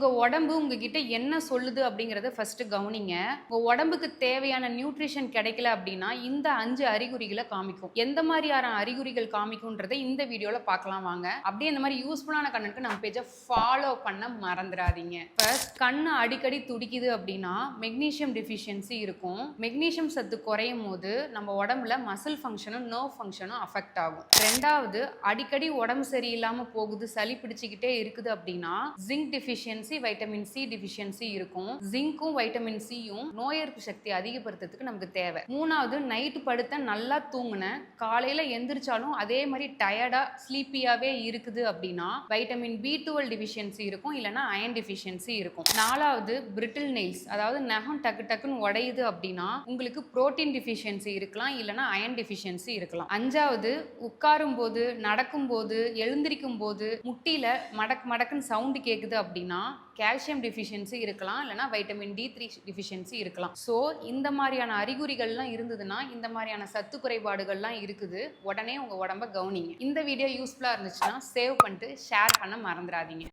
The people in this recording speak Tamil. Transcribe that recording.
உங்கள் உடம்பு உங்ககிட்ட என்ன சொல்லுது அப்படிங்கிறத ஃபஸ்ட்டு கவனிங்க. உங்கள் உடம்புக்கு தேவையான நியூட்ரிஷன் கிடைக்கல அப்படின்னா இந்த அஞ்சு அறிகுறிகளை காமிக்கும். எந்த மாதிரியான அறிகுறிகள் காமிக்கும்ன்றதை இந்த வீடியோவில் பார்க்கலாம் வாங்க. அப்படியே இந்த மாதிரி யூஸ்ஃபுல்லான கண்டென்ட்க்கு நம்ம பேஜை ஃபாலோ பண்ண மறந்துடாதீங்க. ஃபர்ஸ்ட் கண்ணு அடிக்கடி துடிக்குது அப்படின்னா மெக்னீஷியம் டிஃபிஷியன்சி இருக்கும். மெக்னீஷியம் சத்து குறையும் போது நம்ம உடம்புல மசில் ஃபங்க்ஷனும் நர்வ் ஃபங்க்ஷனும் அஃபெக்ட் ஆகும். ரெண்டாவது அடிக்கடி உடம்பு சரியில்லாமல் போகுது சளி பிடிச்சிக்கிட்டே இருக்குது அப்படின்னா zinc deficiency C vitamin C deficiency இருக்கும். ஜிங்க்கும் வைட்டமின் சியும் நோய் எதிர்ப்பு சக்தி அதிகப்படுத்துறதுக்கு நமக்கு தேவை. மூணாவது நைட்டு படுத்த நல்லா தூங்கின காலையில எந்திரிச்சாலும் அதே மாதிரி டயர்டா ஸ்லீப்பியாவே இருக்குது அப்படின்னா வைட்டமின் பி டுவெல் டிஃபிஷியன்சி இருக்கும் இல்லைன்னா அயன் டிஃபிஷியன்சி இருக்கும். நாலாவது பிரிட்டில் நெயில்ஸ் அதாவது நகம் டக்கு டக்குன்னு உடையுது அப்படின்னா உங்களுக்கு புரோட்டீன் டிஃபிஷியன்சி இருக்கலாம் இல்லைன்னா அயன் டிஃபிஷியன்சி இருக்கலாம். அஞ்சாவது உட்காரும் போது நடக்கும் போது எழுந்திருக்கும் போது முட்டியில மடக் மடக்குன்னு சவுண்டு கேட்குது அப்படின்னா கால்சியம் டிஃபிஷியன்சி இருக்கலாம் இல்லைனா வைட்டமின் டி த்ரீ டிஃபிஷியன்சி இருக்கலாம். ஸோ இந்த மாதிரியான அறிகுறிகள்லாம் இருந்ததுன்னா இந்த மாதிரியான சத்து குறைபாடுகள்லாம் இருக்குது. உடனே உங்கள் உடம்ப கவனிங்க. இந்த வீடியோ யூஸ்ஃபுல்லாக இருந்துச்சுன்னா சேவ் பண்ணிட்டு ஷேர் பண்ண மறந்துடாதீங்க.